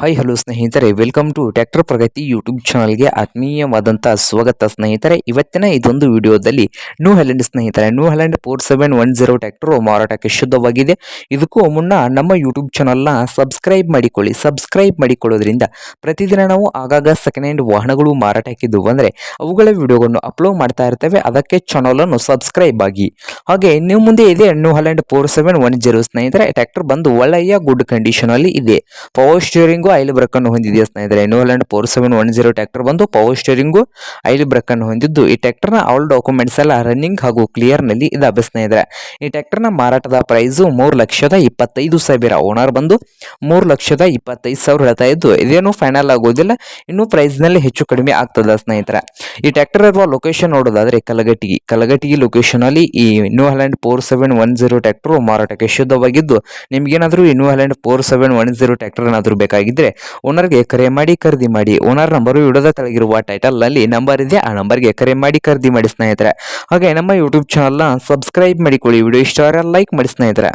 Hi hello ಸ್ನೇಹಿತರೆ. Welcome to tractor Pragati YouTube ಚಾನಲ್ಗೆ ಆತ್ಮೀಯವಾದಂಥ ಸ್ವಾಗತ ಸ್ನೇಹಿತರೆ. ಇವತ್ತಿನ ಇದೊಂದು ವಿಡಿಯೋದಲ್ಲಿ ನ್ಯೂ ಹ್ಯಾಲೆಂಡ್ ಸ್ನೇಹಿತರೆ. New Holland four seven one zero tractor ಮಾರಾಟಕ್ಕೆ ಶುದ್ಧವಾಗಿದೆ. ಇದಕ್ಕೂ ಮುನ್ನ ನಮ್ಮ ಯೂಟ್ಯೂಬ್ ಚಾನಲ್ನ ಸಬ್ಸ್ಕ್ರೈಬ್ ಮಾಡಿಕೊಳ್ಳಿ. ಸಬ್ಸ್ಕ್ರೈಬ್ ಮಾಡಿಕೊಳ್ಳೋದ್ರಿಂದ ಪ್ರತಿದಿನ ನಾವು ಆಗಾಗ ಸೆಕೆಂಡ್ ಹ್ಯಾಂಡ್ ವಾಹನಗಳು ಮಾರಾಟಕ್ಕಿದ್ದು ಅಂದರೆ ಅವುಗಳ ವಿಡಿಯೋಗಳನ್ನು ಅಪ್ಲೋಡ್ ಮಾಡ್ತಾ ಇರ್ತೇವೆ. ಅದಕ್ಕೆ ಚಾನಲನ್ನು ಸಬ್ಸ್ಕ್ರೈಬ್ ಆಗಿ. ಹಾಗೆ ನೀವು ಮುಂದೆ ಇದೆ New Holland four seven one zero ಸ್ನೇಹಿತರೆ. ಟ್ಯಾಕ್ಟರ್ ಬಂದು ಒಳ್ಳೆಯ ಗುಡ್ ಕಂಡೀಷನ್ ಅಲ್ಲಿ ಇದೆ. ಪವರ್ ಸ್ಟೀರಿಂಗು ಐಲ್ ಬ್ರೇಕ್ ಅನ್ನು ಹೊಂದಿದೆ ಸ್ನೇಹಿತರೆ? New Holland four seven one zero tractor ಬಂದು ಪವರ್ ಸ್ಟೇರಿಂಗು ಐಲ್ ಬ್ರೇಕ್ ಅನ್ನು ಹೊಂದಿದ್ದು. ಈ ಟ್ರ್ಯಾಕ್ಟರ್ನ ಆಲ್ ಡಾಕ್ಯುಮೆಂಟ್ಸ್ ಎಲ್ಲ ರನ್ನಿಂಗ್ ಹಾಗೂ ಕ್ಲಿಯರ್ನಲ್ಲಿ ಇದಾವೆ ಸ್ನೇಹಿತರೆ. ಈ ಟ್ರ್ಯಾಕ್ಟರ್ನ ಮಾರಾಟದ ಪ್ರೈಸು ಮೂರು ಲಕ್ಷದ ಇಪ್ಪತ್ತೈದು ಸಾವಿರ. ಓನರ್ ಬಂದು ಮೂರು ಲಕ್ಷದ ಇಪ್ಪತ್ತೈದು ಸಾವಿರ ಹೇಳ್ತಾ ಇದ್ದು, ಇದೇನು ಫೈನಲ್ ಆಗೋದಿಲ್ಲ, ಇನ್ನು ಪ್ರೈಸ್ನಲ್ಲಿ ಹೆಚ್ಚು ಕಡಿಮೆ ಆಗ್ತದ ಸ್ನೇಹಿತರೆ. ಈ ಟ್ರ್ಯಾಕ್ಟರ್ ಇರುವ ಲೊಕೇಶನ್ ನೋಡೋದಾದ್ರೆ ಕಲಗಟ್ಟಿಗೆ ಕಲಗಟ್ಟಿಗೆ ಲೊಕೇಶನ್ ಅಲ್ಲಿ ಈ New Holland four seven one zero tractor ಮಾರಾಟಕ್ಕೆ ಶುದ್ಧವಾಗಿದ್ದು, ನಿಮಗೇನಾದರೂ ಈ New Holland four seven one zero tractor ಏನಾದರೂ ಬೇಕಾಗಿದ್ರೆ ಓನರ್ಗೆ ಕರೆ ಮಾಡಿ ಖರೀದಿ ಮಾಡಿ. ಓನರ್ ನಂಬರು ವಿಡಿಯೋದ ಕೆಳಗಿರುವ ಟೈಟಲ್ನಲ್ಲಿ ನಂಬರ್ ಇದೆ, ಆ ನಂಬರ್ಗೆ ಕರೆ ಮಾಡಿ ಖರೀದಿ ಮಾಡಿ ಸ್ನೇಹಿತರೆ. ಹಾಗೆ ನಮ್ಮ ಯೂಟ್ಯೂಬ್ ಚಾನಲ್ನ ಸಬ್ಸ್ಕ್ರೈಬ್ ಮಾಡಿಕೊಳ್ಳಿ. ವಿಡಿಯೋ ಇಷ್ಟ ಲೈಕ್ ಮಾಡಿ ಸ್ನೇಹಿತರೆ.